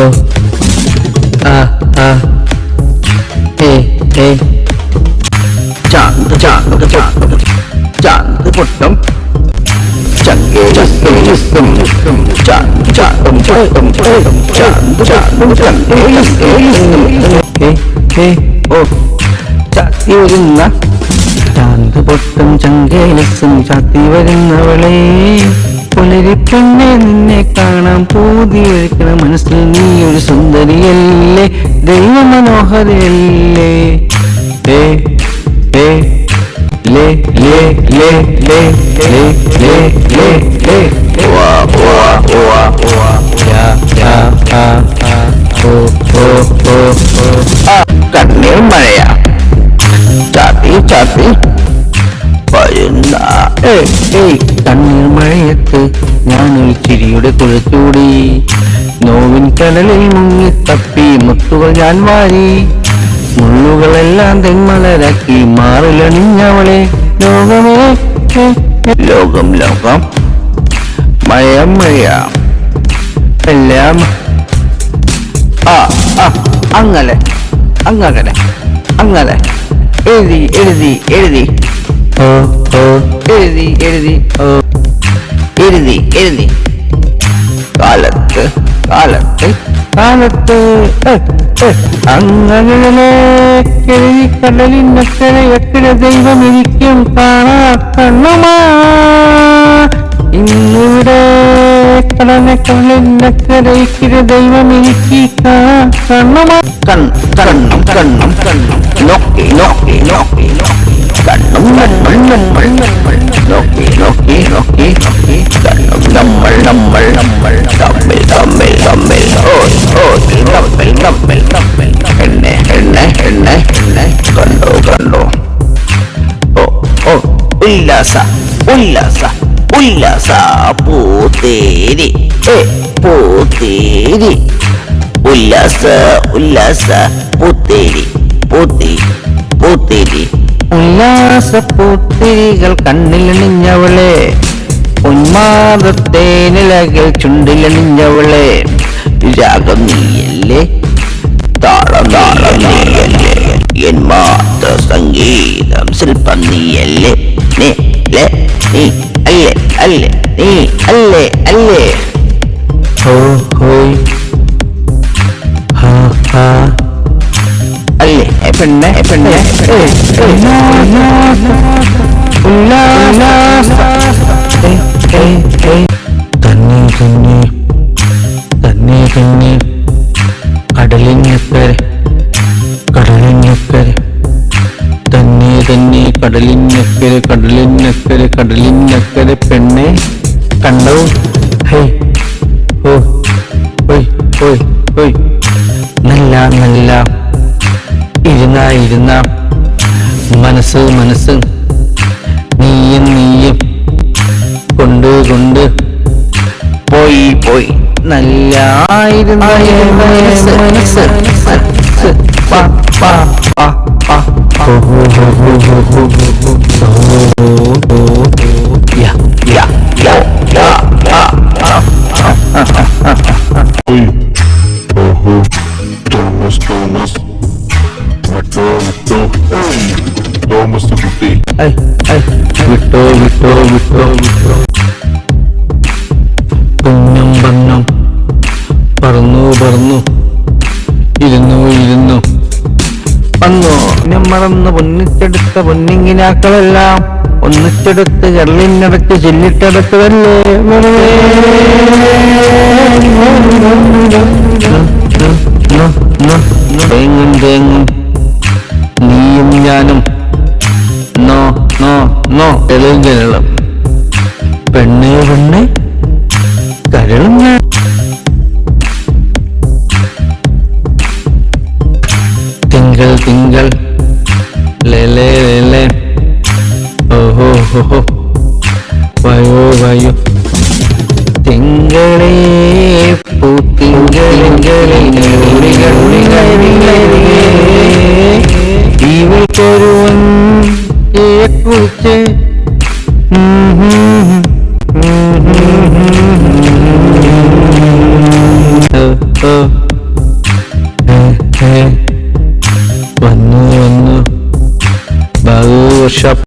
ഓ ആ ആ ഏ ഏ ചാന്ത് ചാന്ത് ചാന്ത് ചാന്ത് പൊട്ടം ചങ്കേ ചക്കേ ചുക്കും ചുക്കും ചാന്ത് ചാന്തും ചാന്തും ചാന്തും ചാന്ത് ചാന്തും ചങ്കേ ചക്കേ ചുക്കും ഏ ഏ ഓ ചാത്തി വരുന്ന ചാന്ത് പൊട്ടും ചങ്കേലസും ചാത്തി വരുന്നവളെ പുലരിപ്പെണ്ണെ നിന്നെ കാണാൻ പൂതി ഒഴിക്കണ മനസ്സിൽ നീ ഒരു സുന്ദരിയല്ലേ? ദൈവ മനോഹരയല്ലേ ഏ ഏ കണ്ണീർ മഴയാ. ചാത്തി ചാത്തി. വരുന്ന ഏയ് ഏയ് കണ്ണീർ മഴയത്ത് ഞാനൊരു ചിരിയുടെ കുഴച്ചൂടി. നോവിൻ കടലിൽ മുങ്ങി തപ്പി മുത്തുകൾ ഞാൻ വാരി. മുള്ളുകളെല്ലാം തെന്മലരാക്കി മാറിലണിഞ്ഞവളെ. ലോകമേ ലോകം ലോകം. മഴ മഴ എല്ലാം. ആ ആ അങ്ങനെ അങ്ങനെ അങ്ങനെ. എഴുതി എഴുതി എഴുതി. എഴുതി എഴുതി. ഓ. എഴുതി എഴുതി. കാലത്ത് കാലത്ത് കാലത്ത് അങ്ങനെ എഴുതി കടലിനക്കരെ എക്കര ദൈവം ഇരിക്കും കാണാ കണ്ണുമാ ഇന്നിവിടെ കടനെ കടലിനക്കരയ്ക്കിര ദൈവം എനിക്ക് കണ്ണുമാ കൺ കണ്ണും കണ്ണും കണ്ണും നോക്കി നോക്കി നോക്കി കണ്ണും കണ്ണും നമ്മൾ നമ്മൾ നമ്മൾ തമ്മിൽ തമ്മിൽ തമ്മിൽ. തമ്മിൽ തമ്മിൽ തമ്മിൽ. എണ്ണ എണ്ണ എണ്ണ എണ്ണ കണ്ടോ കണ്ടോ? ഓ ഓ ഉല്ലാസ ഉല്ലാസ ഉല്ലാസ. പൂത്തേരി ഏ പൂത്തേരി ഉല്ലാസ ഉല്ലാസ പൂത്തേരി പൂത്തി പൂത്തേരി ഉല്ലാസ പൂത്തിരികൾ കണ്ണിലണിഞ്ഞവളെ ഉന്മാദത്തേനിലകൾ ചുണ്ടിലണിഞ്ഞവളെ രാഗം നീയല്ലേ താളം താളം നീയല്ലേ എൻ മാത്ര സംഗീതം ശില്പം നീയല്ലേ നീ ലേ നീ അല്ലേ അല്ലേ നീ അല്ലേ അല്ലേ ഹോ ഹോയ് ഹാ ഹാ അല്ലേ ഏ പെണ്ണെ ഏ പെണ്ണെ കടലിനക്കരെ കടലിനക്കരെ കടലിനക്കരെ പെണ്ണെ. കണ്ടോ? ഹേ ഓ ഓയ് ഓയ് ഓയ്. നല്ല നല്ല. ഇരുന്ന ഇരുന്ന. മനസ്സ് മനസ്സ്. നീയും നീയും. കൊണ്ട് കൊണ്ട്. പോയി പോയി. നല്ല ആയിരുന്ന. മനസ്സ് മനസ്സ് മനസ്സ്. പാ പാ പാ. വിട്ടോ വിട്ടോ വിട്ടോ വിട്ടോ കുഞ്ഞും പന്നും പറന്നു പറന്നു ഇരുന്നു ഇരുന്നു വന്നു. പിന്നെ മറന്ന് പൊന്നിച്ചെടുത്ത പൊന്നിങ്ങിനാക്കളെല്ലാം ഒന്നിച്ചെടുത്ത് കടലിനടക്ക് ചെല്ലിട്ടടക്കതല്ലേ വെറുതെ തേങ്ങും തേങ്ങും. നീയും ഞാനും. No no no. എളുങ്കരളം പെണ്ണേ പെണ്ണെ. നിങ്ങൾ ലേലേ ലേലേ ഓഹോ ഹോഹോ വയോ വയോ തിങ്കളേ പൂത്തിങ്കളിങ്കളിൽ ഇവൾ തരുവൻ കുറിച്ച് Oh. worship.